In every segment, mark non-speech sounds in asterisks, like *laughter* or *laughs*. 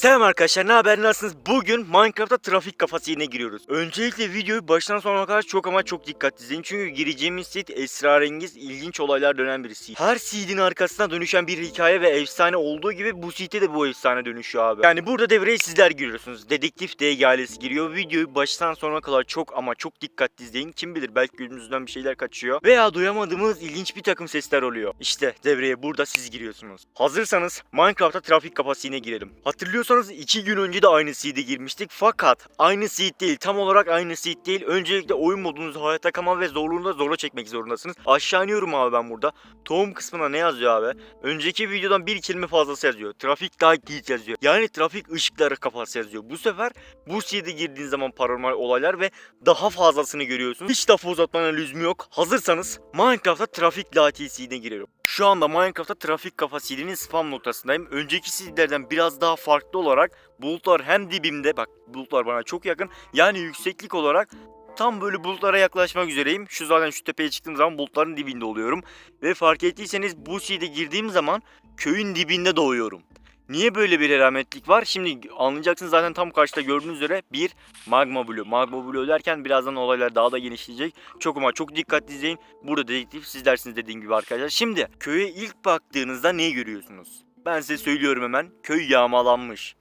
Selam arkadaşlar ne haber nasılsınız? Bugün Minecraft'ta trafik kafası yine giriyoruz. Öncelikle videoyu baştan sona kadar çok ama çok dikkatli izleyin. Çünkü gireceğimiz seed esrarengiz, ilginç olaylar dönen bir seed. Her seedin arkasına dönüşen bir hikaye ve efsane olduğu gibi bu seed'e de bu efsane dönüşüyor abi. Yani burada devreye sizler giriyorsunuz. Dedektif DG ailesi giriyor. Videoyu baştan sona kadar çok ama çok dikkatli izleyin. Kim bilir belki gözünüzden bir şeyler kaçıyor. Veya duyamadığımız ilginç bir takım sesler oluyor. İşte devreye burada siz giriyorsunuz. Hazırsanız Minecraft'ta trafik kafası yine girelim. Hatırlıyorsanız iki gün önce de aynı seed'e girmiştik. Fakat aynı seed değil. Tam olarak aynı seed değil. Öncelikle oyun modunuzu hayatta kalma ve zorluğunu da zora çekmek zorundasınız. Aşağı iniyorum abi ben burada. Tohum kısmına ne yazıyor abi? Önceki videodan bir kelime fazlası yazıyor. Trafik light yazıyor. Yani trafik ışıkları kafası yazıyor. Bu sefer bu seed'e girdiğiniz zaman paranormal olaylar ve daha fazlasını görüyorsunuz. Hiç lafı uzatmanın lüzumu yok. Hazırsanız Minecraft'ta trafik light seed'e giriyorum. Şu anda Minecraft'ta trafik kafa seed'inin spam noktasındayım. Önceki seed'lerden biraz daha farklı olarak bulutlar hem dibimde bak bulutlar bana çok yakın. Yani yükseklik olarak tam böyle bulutlara yaklaşmak üzereyim. Şu zaten şu tepeye çıktığım zaman bulutların dibinde oluyorum. Ve fark ettiyseniz bu seed'e girdiğim zaman köyün dibinde doğuyorum. Niye böyle bir alametlik var? Şimdi anlayacaksınız zaten tam karşıda gördüğünüz üzere bir magma bloğu. Magma bloğu derken birazdan olaylar daha da genişleyecek. Çok ama çok dikkatli izleyin. Burada dedektif siz dersiniz dediğim gibi arkadaşlar. Şimdi köye ilk baktığınızda neyi görüyorsunuz? Ben size söylüyorum hemen. Köy yağmalanmış.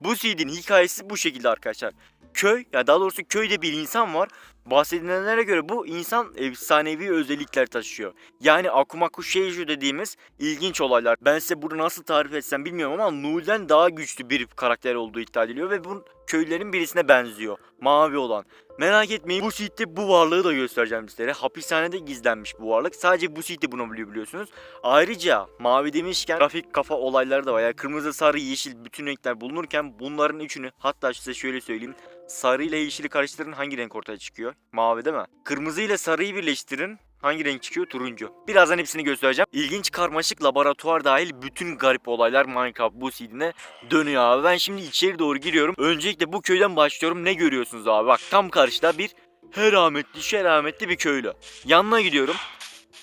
Bu seed'in hikayesi bu şekilde arkadaşlar. Köy, ya daha doğrusu köyde bir insan var. Bahsedilenlere göre bu insan efsanevi özellikler taşıyor. Yani Akumaku Sheiju dediğimiz ilginç olaylar. Ben size bunu nasıl tarif etsem bilmiyorum ama Null'den daha güçlü bir karakter olduğu iddia ediliyor ve bu köylerin birisine benziyor. Mavi olan. Merak etmeyin bu seed'de bu varlığı da göstereceğim sizlere. Hapishanede gizlenmiş bu varlık. Sadece bu seed'de bunu biliyor biliyorsunuz. Ayrıca mavi demişken trafik kafa olayları da var. Yani kırmızı, sarı, yeşil bütün renkler bulunurken bunların üçünü hatta size şöyle söyleyeyim. Sarı ile yeşili karıştırın hangi renk ortaya çıkıyor? Mavi değil mi? Kırmızı ile sarıyı birleştirin. Hangi renk çıkıyor? Turuncu. Birazdan hepsini göstereceğim. İlginç karmaşık laboratuvar dahil bütün garip olaylar Minecraft bu seedine dönüyor abi. Ben şimdi içeri doğru giriyorum. Öncelikle bu köyden başlıyorum. Ne görüyorsunuz abi? Bak tam karşıda bir herametli şerametli bir köylü. Yanına gidiyorum.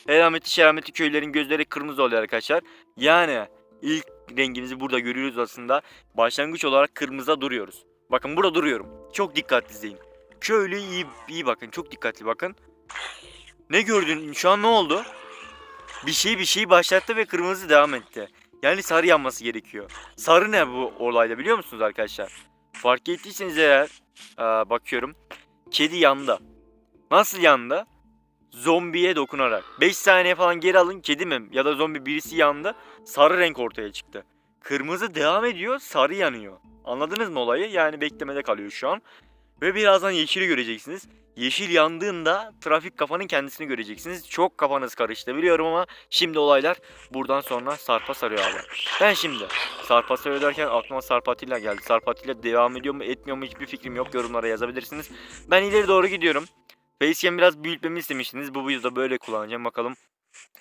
Herametli şerametli köylerin gözleri kırmızı oluyor arkadaşlar. Yani ilk rengimizi burada görüyoruz aslında. Başlangıç olarak kırmızıda duruyoruz. Bakın burada duruyorum. Çok dikkatli izleyin. Köylü iyi, iyi bakın. Çok dikkatli bakın. Ne gördün? Şu an ne oldu? Bir şey bir şey başlattı ve kırmızı devam etti. Yani sarı yanması gerekiyor. Sarı ne bu olayda biliyor musunuz arkadaşlar? Fark ettiyseniz eğer aa, bakıyorum. Kedi yandı. Nasıl yandı? Zombiye dokunarak. 5 saniye falan geri alın kedi mi ya da zombi birisi yandı. Sarı renk ortaya çıktı. Kırmızı devam ediyor sarı yanıyor. Anladınız mı olayı? Yani beklemede kalıyor şu an. Ve birazdan yeşili göreceksiniz. Yeşil yandığında trafik kafanın kendisini göreceksiniz. Çok kafanız karıştı biliyorum ama şimdi olaylar buradan sonra sarpa sarıyor abi. Ben şimdi sarpa sarıyor derken aklıma Sarp Atilla geldi. Sarp Atilla devam ediyor mu etmiyor mu hiçbir fikrim yok. Yorumlara yazabilirsiniz. Ben ileri doğru gidiyorum. Facecam biraz büyütmemi istemiştiniz. Bu videoda böyle kullanacağım. Bakalım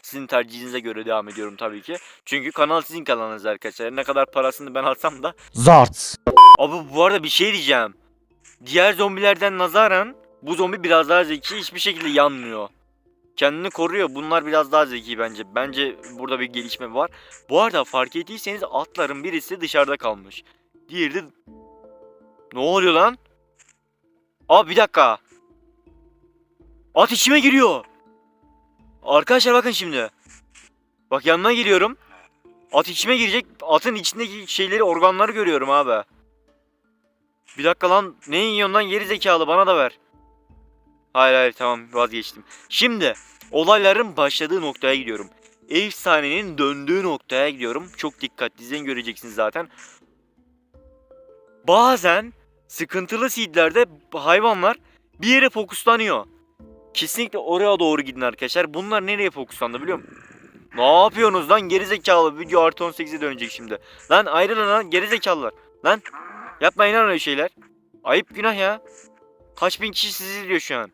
sizin tercihinize göre devam ediyorum tabii ki. Çünkü kanal sizin kanalınız arkadaşlar. Ne kadar parasını ben alsam da. Zarts. Abi bu arada bir şey diyeceğim. Diğer zombilerden nazaran bu zombi biraz daha zeki. Hiçbir şekilde yanmıyor. Kendini koruyor. Bunlar biraz daha zeki bence. Bence burada bir gelişme var. Bu arada fark ettiyseniz atların birisi dışarıda kalmış. Diğeri de... Ne oluyor lan? Abi bir dakika. At içime giriyor. Arkadaşlar bakın şimdi. Bak yanına geliyorum. At içime girecek. Atın içindeki şeyleri organları görüyorum abi. Bir dakika lan. Ne yiyorsun lan geri zekalı bana da ver. Hayır hayır tamam vazgeçtim. Şimdi olayların başladığı noktaya gidiyorum. Efsanenin döndüğü noktaya gidiyorum. Çok dikkatli izleyin göreceksiniz zaten. Bazen sıkıntılı seedlerde hayvanlar bir yere fokuslanıyor. Kesinlikle oraya doğru gidin arkadaşlar. Bunlar nereye fokuslandı biliyor musun? Ne yapıyorsunuz lan gerizekalı video artı 18'e dönecek şimdi. Lan ayrılın lan gerizekalılar. Lan yapmayın lan öyle şeyler. Ayıp günah ya. Kaç bin kişi sizi izliyor şu an.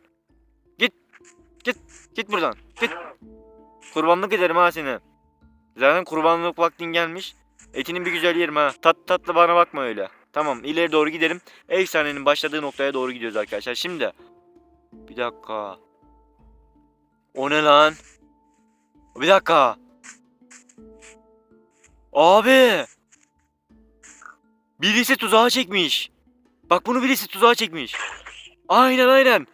Git. Git. Git buradan. Git. Kurbanlık ederim ha seni. Zaten kurbanlık vaktin gelmiş. Etinin bir güzel yerim ha. Tat tatlı bana bakma öyle. Tamam ileri doğru gidelim. Efsanenin başladığı noktaya doğru gidiyoruz arkadaşlar. Şimdi. Bir dakika. O ne lan? Bir dakika. Abi. Birisi tuzağa çekmiş. Bak bunu birisi tuzağa çekmiş. Aynen aynen.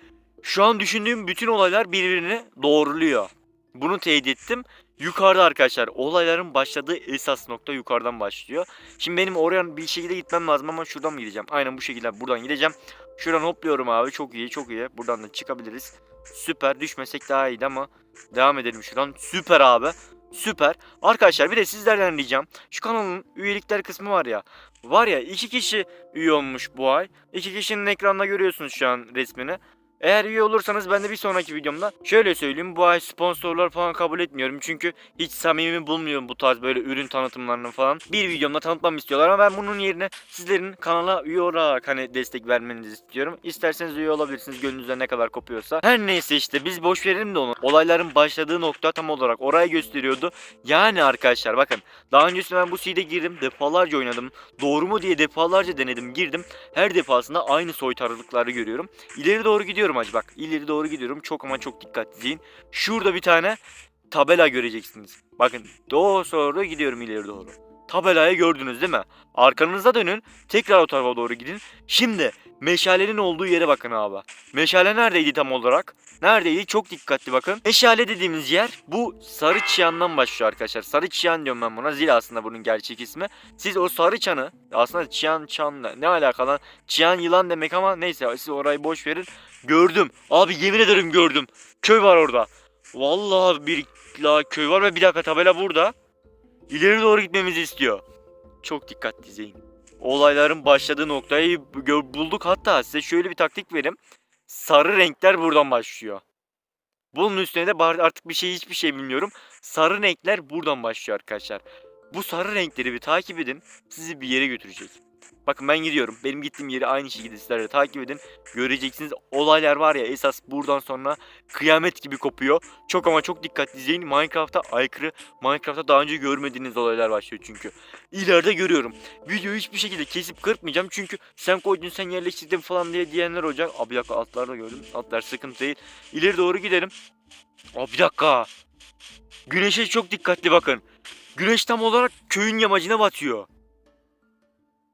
Şu an düşündüğüm bütün olaylar birbirini doğruluyor. Bunu teyit ettim. Yukarıda arkadaşlar olayların başladığı esas nokta yukarıdan başlıyor. Şimdi benim oraya bir şekilde gitmem lazım ama şuradan mı gideceğim? Aynen bu şekilde buradan gideceğim. Şuradan hopluyorum abi çok iyi çok iyi. Buradan da çıkabiliriz. Süper düşmesek daha iyiydi ama devam edelim şuradan. Süper abi. Süper. Arkadaşlar bir de sizlerden ricam şu kanalın üyelikler kısmı var ya. Var ya iki kişi üye olmuş bu ay. İki kişinin ekranda görüyorsunuz şu an resmini. Eğer üye olursanız ben de bir sonraki videomda şöyle söyleyeyim bu ay sponsorlar falan kabul etmiyorum çünkü hiç samimi bulmuyorum bu tarz böyle ürün tanıtımlarını falan. Bir videomda tanıtmamı istiyorlar ama ben bunun yerine sizlerin kanala üye olarak hani destek vermenizi istiyorum. İsterseniz üye olabilirsiniz gönlünüzde ne kadar kopuyorsa. Her neyse işte biz boş verelim de onu. Olayların başladığı nokta tam olarak oraya gösteriyordu. Yani arkadaşlar bakın daha öncesinde ben bu seed'e girdim defalarca oynadım. Doğru mu diye defalarca denedim girdim. Her defasında aynı soytarılıkları görüyorum. İleri doğru gidiyorum hacı bak. İleri doğru gidiyorum. Çok ama çok dikkatli izleyin. Şurada bir tane tabela göreceksiniz. Bakın doğru doğru gidiyorum ileri doğru. Tabelayı gördünüz değil mi? Arkanıza dönün. Tekrar o tarafa doğru gidin. Şimdi meşalenin olduğu yere bakın abi. Meşale neredeydi tam olarak? Neredeydi? Çok dikkatli bakın. Meşale dediğimiz yer bu sarı çiyandan başlıyor arkadaşlar. Sarı çiyan diyorum ben buna. Zil aslında bunun gerçek ismi. Siz o sarı çanı aslında çiyan çanla ne alakalı? Çiyan yılan demek ama neyse siz orayı boş verin. Gördüm. Abi yemin ederim gördüm. Köy var orada. Vallahi bir la köy var ve bir dakika tabela burada. İleri doğru gitmemizi istiyor. Çok dikkatli izleyin. Olayların başladığı noktayı bulduk hatta size şöyle bir taktik vereyim. Sarı renkler buradan başlıyor. Bunun üstüne de artık bir şey hiçbir şey bilmiyorum. Sarı renkler buradan başlıyor arkadaşlar. Bu sarı renkleri bir takip edin. Sizi bir yere götürecek. Bakın ben gidiyorum. Benim gittiğim yeri aynı şekilde sizler takip edin. Göreceksiniz olaylar var ya esas buradan sonra kıyamet gibi kopuyor. Çok ama çok dikkatli izleyin. Minecraft'a aykırı, Minecraft'ta daha önce görmediğiniz olaylar başlıyor çünkü. İleride görüyorum. Videoyu hiçbir şekilde kesip kırpmayacağım çünkü sen koydun sen yerleştirdin falan diye diyenler olacak. Abi dakika atlarda gördüm. Atlar sıkıntı değil. İleri doğru gidelim. Abi bir dakika. Güneşe çok dikkatli bakın. Güneş tam olarak köyün yamacına batıyor.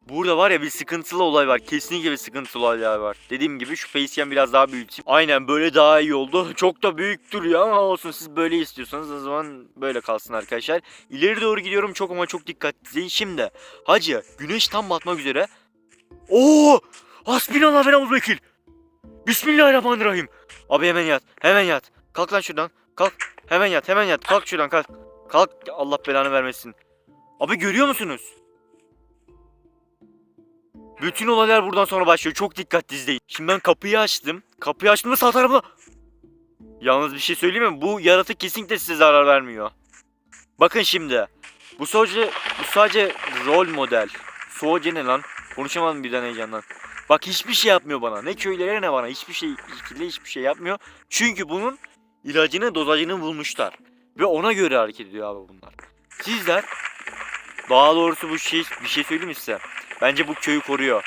Burada var ya bir sıkıntılı olay var. Kesinlikle bir sıkıntılı olaylar var. Dediğim gibi şu facecam biraz daha büyüteyim. Aynen böyle daha iyi oldu. *laughs* Çok da büyük duruyor ama olsun siz böyle istiyorsanız o zaman böyle kalsın arkadaşlar. İleri doğru gidiyorum çok ama çok dikkatli. Şimdi hacı güneş tam batmak üzere. Oo! Hasbinallah ve ne'vel vekil. Bismillahirrahmanirrahim. Abi hemen yat. Hemen yat. Kalk lan şuradan. Kalk. Hemen yat. Hemen yat. Kalk şuradan kalk. Kalk. Allah belanı vermesin. Abi görüyor musunuz? Bütün olaylar buradan sonra başlıyor. Çok dikkatli izleyin. Şimdi ben kapıyı açtım. Kapıyı açtığımda sağ tarafına... Yalnız bir şey söyleyeyim mi? Bu yaratık kesinlikle size zarar vermiyor. Bakın şimdi. Bu sadece, bu sadece rol model. Soğuce ne lan? Konuşamadım birden heyecandan. Bak hiçbir şey yapmıyor bana. Ne köylere ne bana. Hiçbir şey, şekilde hiçbir şey yapmıyor. Çünkü bunun ilacını, dozajını bulmuşlar. Ve ona göre hareket ediyor abi bunlar. Sizler daha doğrusu bu şey bir şey söyleyeyim mi size? Bence bu köyü koruyor.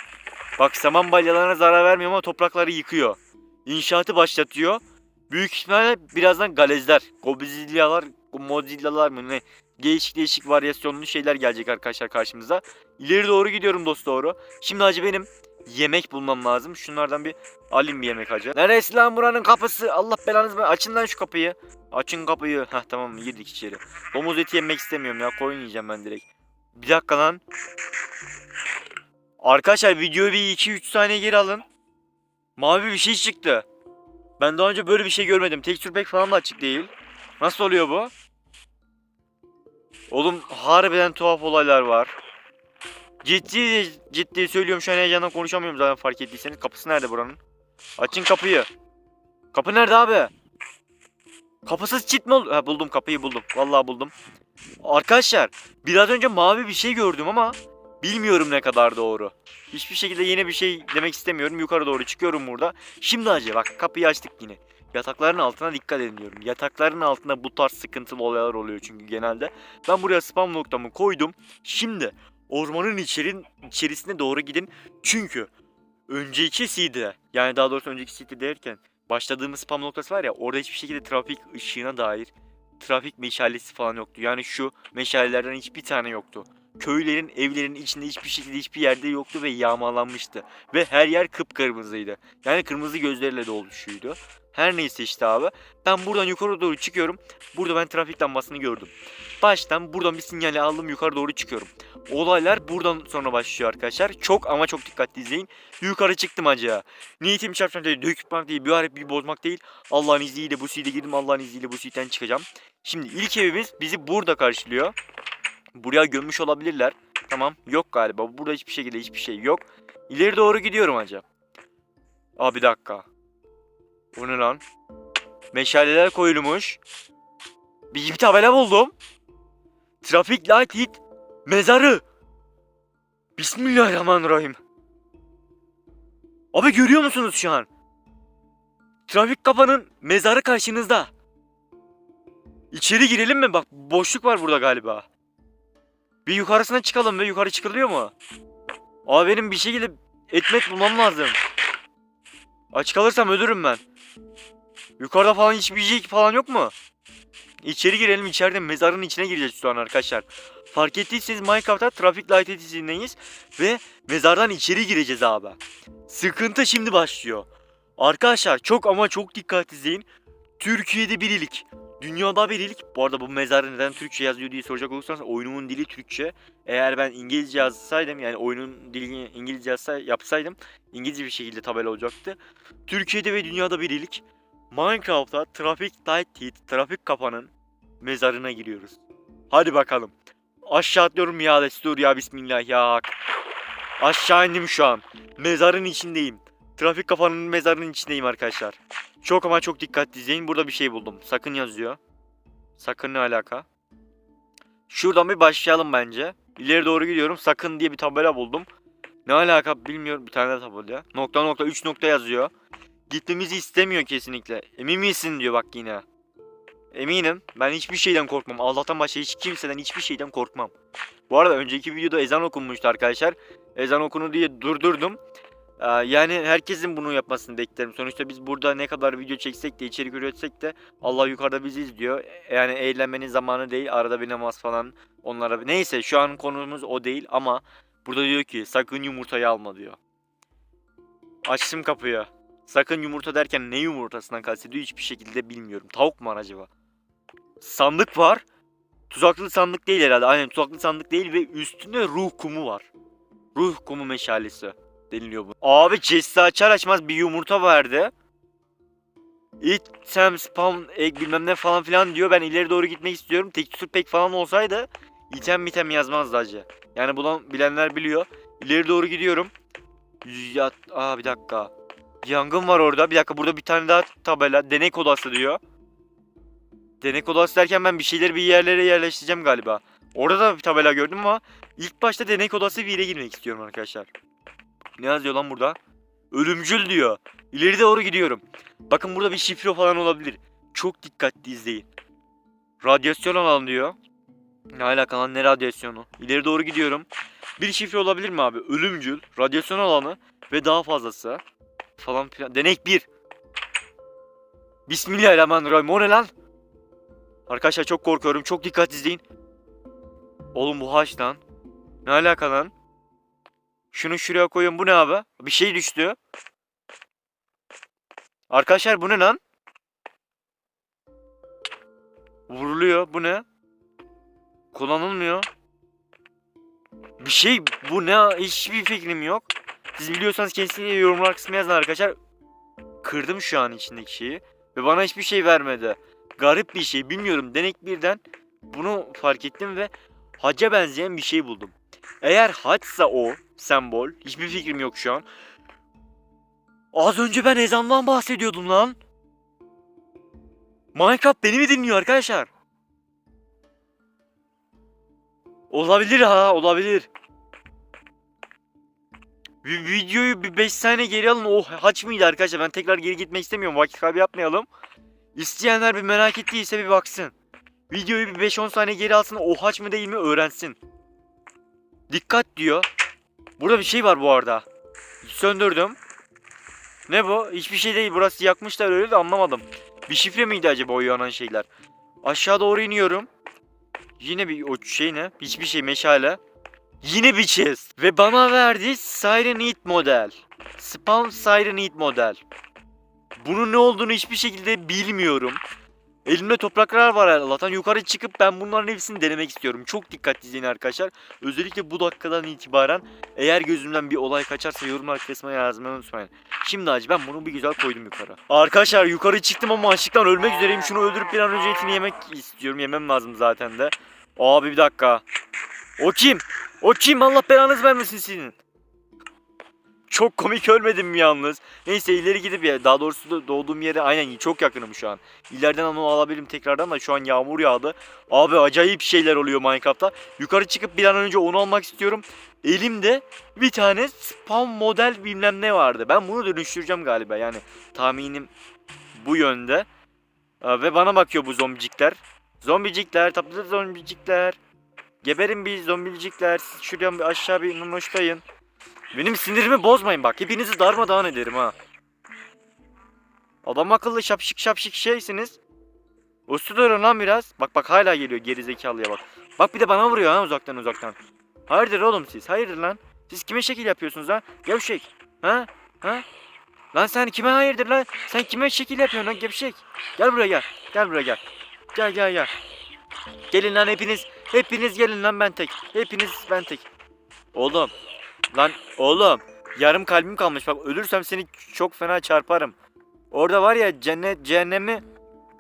Bak saman balyalarına zarar vermiyor ama toprakları yıkıyor. İnşaatı başlatıyor. Büyük ihtimalle birazdan galezler, gobizilyalar, mozillalar mı ne? Değişik değişik varyasyonlu şeyler gelecek arkadaşlar karşımıza. İleri doğru gidiyorum dost doğru. Şimdi hacı benim yemek bulmam lazım. Şunlardan bir alayım bir yemek hacı. Neresi lan buranın kapısı? Allah belanızı. Açın lan şu kapıyı. Açın kapıyı. Heh tamam girdik içeri. Domuz eti yemek istemiyorum ya. Koyun yiyeceğim ben direkt. Bir dakika lan. Arkadaşlar videoyu bir 2-3 saniye geri alın. Mavi bir şey çıktı. Ben daha önce böyle bir şey görmedim. Texture pack falan da açık değil. Nasıl oluyor bu? Oğlum harbiden tuhaf olaylar var. Ciddi ciddi söylüyorum şu an heyecandan konuşamıyorum zaten fark ettiyseniz. Kapısı nerede buranın? Açın kapıyı. Kapı nerede abi? Kapısız çit mi oldu? Ha buldum kapıyı buldum. Vallahi buldum. Arkadaşlar biraz önce mavi bir şey gördüm ama bilmiyorum ne kadar doğru. Hiçbir şekilde yeni bir şey demek istemiyorum. Yukarı doğru çıkıyorum burada. Şimdi acı bak kapıyı açtık yine. Yatakların altına dikkat edin diyorum. Yatakların altında bu tarz sıkıntılı olaylar oluyor çünkü genelde. Ben buraya spam noktamı koydum. Şimdi ormanın içerin, içerisine doğru gidin. Çünkü önceki seed'e yani daha doğrusu önceki seed'e derken başladığımız spam noktası var ya orada hiçbir şekilde trafik ışığına dair trafik meşalesi falan yoktu. Yani şu meşalelerden hiçbir tane yoktu. Köylerin, evlerin içinde hiçbir şekilde hiçbir yerde yoktu ve yağmalanmıştı. Ve her yer kıpkırmızıydı. Yani kırmızı gözlerle dolmuşuydu. Her neyse işte abi. Ben buradan yukarı doğru çıkıyorum. Burada ben trafik lambasını gördüm. Baştan buradan bir sinyali aldım yukarı doğru çıkıyorum. Olaylar buradan sonra başlıyor arkadaşlar. Çok ama çok dikkatli izleyin. Yukarı çıktım acaba. Niyetim çarpmak değil, döküpmek değil, bir harip bir bozmak değil. Allah'ın izniyle bu seed'e girdim. Allah'ın izniyle bu seed'den çıkacağım. Şimdi ilk evimiz bizi burada karşılıyor. Buraya gömmüş olabilirler. Tamam yok galiba. Burada hiçbir şekilde hiçbir şey yok. İleri doğru gidiyorum acaba. Aa bir dakika. Bu ne lan? Meşaleler koyulmuş. Bir, bir tabela buldum. Trafik light hit. Mezarı. Bismillahirrahmanirrahim. Abi görüyor musunuz şu an? Trafik kapanın mezarı karşınızda. İçeri girelim mi? Bak boşluk var burada galiba. Bir yukarısına çıkalım ve yukarı çıkılıyor mu? Abi benim bir şekilde etmet bulmam lazım. Aç kalırsam ölürüm ben. Yukarıda falan hiçbir şey falan yok mu? İçeri girelim içeride mezarın içine gireceğiz şu an arkadaşlar. Fark ettiyseniz Minecraft'ta Traffic Light dizisindeyiz ve mezardan içeri gireceğiz abi. Sıkıntı şimdi başlıyor. Arkadaşlar çok ama çok dikkat izleyin. Türkiye'de birilik. Dünyada birilik. Bu arada bu mezar neden Türkçe yazıyor diye soracak olursanız oyunumun dili Türkçe. Eğer ben İngilizce yazsaydım yani oyunun dilini İngilizce yazsa, yapsaydım İngilizce bir şekilde tabela olacaktı. Türkiye'de ve dünyada birilik. Minecraft'ta trafik light hit, trafik kapanın mezarına giriyoruz. Hadi bakalım. Aşağı atlıyorum ya destur ya bismillah ya. Aşağı indim şu an. Mezarın içindeyim. Trafik kafanın mezarının içindeyim arkadaşlar. Çok ama çok dikkatli izleyin. Burada bir şey buldum. Sakın yazıyor. Sakın ne alaka? Şuradan bir başlayalım bence. İleri doğru gidiyorum. Sakın diye bir tabela buldum. Ne alaka bilmiyorum. Bir tane de tabela. Nokta nokta 3 nokta yazıyor. Gitmemizi istemiyor kesinlikle. Emin misin diyor bak yine. Eminim. Ben hiçbir şeyden korkmam. Allah'tan başka hiç kimseden hiçbir şeyden korkmam. Bu arada önceki videoda ezan okunmuştu arkadaşlar. Ezan okunu diye durdurdum. Ee, yani herkesin bunu yapmasını beklerim. Sonuçta biz burada ne kadar video çeksek de içerik üretsek de Allah yukarıda bizi izliyor. Yani eğlenmenin zamanı değil. Arada bir namaz falan onlara. Neyse şu an konumuz o değil ama burada diyor ki sakın yumurtayı alma diyor. Açtım kapıyı. Sakın yumurta derken ne yumurtasından kastediyor hiçbir şekilde bilmiyorum. Tavuk mu acaba? Sandık var. Tuzaklı sandık değil herhalde. Aynen tuzaklı sandık değil ve üstünde ruh kumu var. Ruh kumu meşalesi deniliyor bu. Abi chest'i açar açmaz bir yumurta verdi. Item spam egg bilmem ne falan filan diyor. Ben ileri doğru gitmek istiyorum. Tekstür pek falan olsaydı item mitem yazmazdı acı. Yani bulan bilenler biliyor. İleri doğru gidiyorum. Ya, aa bir dakika. Yangın var orada. Bir dakika burada bir tane daha tabela. Denek odası diyor. Denek odası derken ben bir şeyleri bir yerlere yerleştireceğim galiba. Orada da bir tabela gördüm ama ilk başta denek odası bir yere girmek istiyorum arkadaşlar. Ne yazıyor lan burada? Ölümcül diyor. İleri doğru gidiyorum. Bakın burada bir şifre falan olabilir. Çok dikkatli izleyin. Radyasyon alan diyor. Ne alaka lan ne radyasyonu? İleri doğru gidiyorum. Bir şifre olabilir mi abi? Ölümcül, radyasyon alanı ve daha fazlası. Falan filan. Denek 1. Bismillahirrahmanirrahim. O ne lan? Arkadaşlar çok korkuyorum. Çok dikkat izleyin. Oğlum bu haç lan. Ne alaka lan? Şunu şuraya koyun. Bu ne abi? Bir şey düştü. Arkadaşlar bu ne lan? Vuruluyor. Bu ne? Kullanılmıyor. Bir şey bu ne? Hiçbir fikrim yok. Siz biliyorsanız kesinlikle yorumlar kısmına yazın arkadaşlar. Kırdım şu an içindeki şeyi. Ve bana hiçbir şey vermedi. Garip bir şey. Bilmiyorum. Denek birden bunu fark ettim ve haca benzeyen bir şey buldum. Eğer haçsa o sembol. Hiçbir fikrim yok şu an. Az önce ben ezandan bahsediyordum lan. Minecraft beni mi dinliyor arkadaşlar? Olabilir ha olabilir. Bir videoyu bir 5 saniye geri alın. O haç mıydı arkadaşlar? Ben tekrar geri gitmek istemiyorum. Vakit kaybı yapmayalım. İsteyenler bir merak ettiyse bir baksın. Videoyu bir 5-10 saniye geri alsın. O haç mı değil mi öğrensin. Dikkat diyor. Burada bir şey var bu arada. Söndürdüm. Ne bu? Hiçbir şey değil. Burası yakmışlar öyle de anlamadım. Bir şifre miydi acaba o yanan şeyler? Aşağı doğru iniyorum. Yine bir o şey ne? Hiçbir şey meşale. Yine bir chest. Ve bana verdiği Siren Heat model. Spawn Siren Heat model. Bunun ne olduğunu hiçbir şekilde bilmiyorum. Elimde topraklar var Allah'tan. Yukarı çıkıp ben bunların hepsini denemek istiyorum. Çok dikkatli izleyin arkadaşlar. Özellikle bu dakikadan itibaren eğer gözümden bir olay kaçarsa yorumlar kısmına yazmayı unutmayın. Şimdi acı ben bunu bir güzel koydum yukarı. Arkadaşlar yukarı çıktım ama açlıktan ölmek üzereyim. Şunu öldürüp bir an önce etini yemek istiyorum. Yemem lazım zaten de. Abi bir dakika. O kim? O kim? Allah belanız vermesin sizin. Çok komik ölmedim mi yalnız? Neyse ileri gidip ya daha doğrusu doğduğum yere aynen çok yakınım şu an. İleriden onu alabilirim tekrardan da şu an yağmur yağdı. Abi acayip şeyler oluyor Minecraft'ta. Yukarı çıkıp bir an önce onu almak istiyorum. Elimde bir tane spam model bilmem ne vardı. Ben bunu dönüştüreceğim galiba yani tahminim bu yönde. Ve bana bakıyor bu zombicikler. Zombicikler, tatlı zombicikler. Geberin bir zombicikler. Siz Şuradan bir aşağı bir nunoşlayın. Benim sinirimi bozmayın bak. Hepinizi darmadağın ederim ha. Adam akıllı şapşık şapşık şeysiniz. Uslu durun lan biraz. Bak bak hala geliyor geri zekalıya bak. Bak bir de bana vuruyor ha uzaktan uzaktan. Hayırdır oğlum siz? Hayırdır lan? Siz kime şekil yapıyorsunuz ha? Gevşek. Ha? Ha? Lan sen kime hayırdır lan? Sen kime şekil yapıyorsun lan gevşek? Gel buraya gel. Gel buraya gel. Gel gel gel. Gelin lan hepiniz. Hepiniz gelin lan ben tek. Hepiniz ben tek. Oğlum. Lan oğlum. Yarım kalbim kalmış bak ölürsem seni çok fena çarparım. Orada var ya cennet cehennemi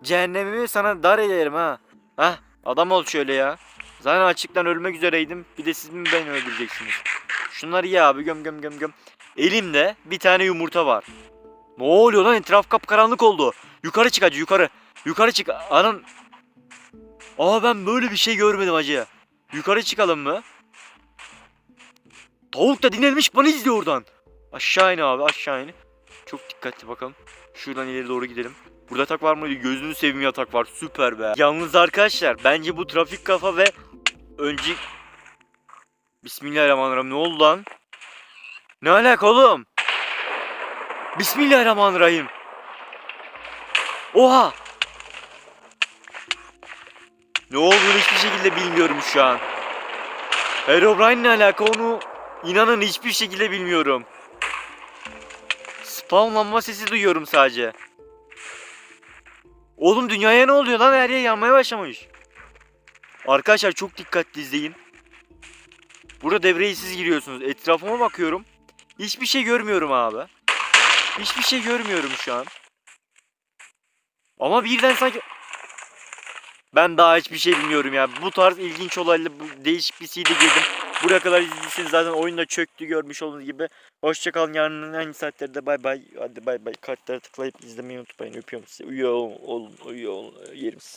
cehennemimi sana dar ederim ha. Hah adam ol şöyle ya. Zaten açıktan ölmek üzereydim. Bir de siz mi beni öldüreceksiniz? Şunları ye abi göm göm göm göm. Elimde bir tane yumurta var. Ne oluyor lan etraf kapkaranlık oldu. Yukarı çık hacı yukarı. Yukarı çık. Anan. Aa ben böyle bir şey görmedim hacı. Yukarı çıkalım mı? Tavuk da dinlenmiş bana izliyor oradan. Aşağı in abi aşağı in. Çok dikkatli bakalım. Şuradan ileri doğru gidelim. Burada yatak var mı? Gözünü seveyim yatak var. Süper be. Yalnız arkadaşlar bence bu trafik kafa ve önce... Bismillahirrahmanirrahim. Ne oldu lan? Ne alaka oğlum? Bismillahirrahmanirrahim. Oha! Ne olduğunu hiçbir şekilde bilmiyorum şu an. Herobrine ne alaka onu inanın hiçbir şekilde bilmiyorum. Spamlanma sesi duyuyorum sadece. Oğlum dünyaya ne oluyor lan her yer yanmaya başlamış. Arkadaşlar çok dikkatli izleyin. Burada devreye siz giriyorsunuz. Etrafıma bakıyorum. Hiçbir şey görmüyorum abi. Hiçbir şey görmüyorum şu an. Ama birden sanki... Ben daha hiçbir şey bilmiyorum ya. Bu tarz ilginç olayla bu değişik bir CD girdim. Buraya kadar izlediyseniz zaten oyunda çöktü görmüş olduğunuz gibi. Hoşçakalın yarının aynı saatlerde bay bay. Hadi bay bay. Kartlara tıklayıp izlemeyi unutmayın. Öpüyorum sizi. Uyuyor olun. Uyuyor olun. Yerim sizi.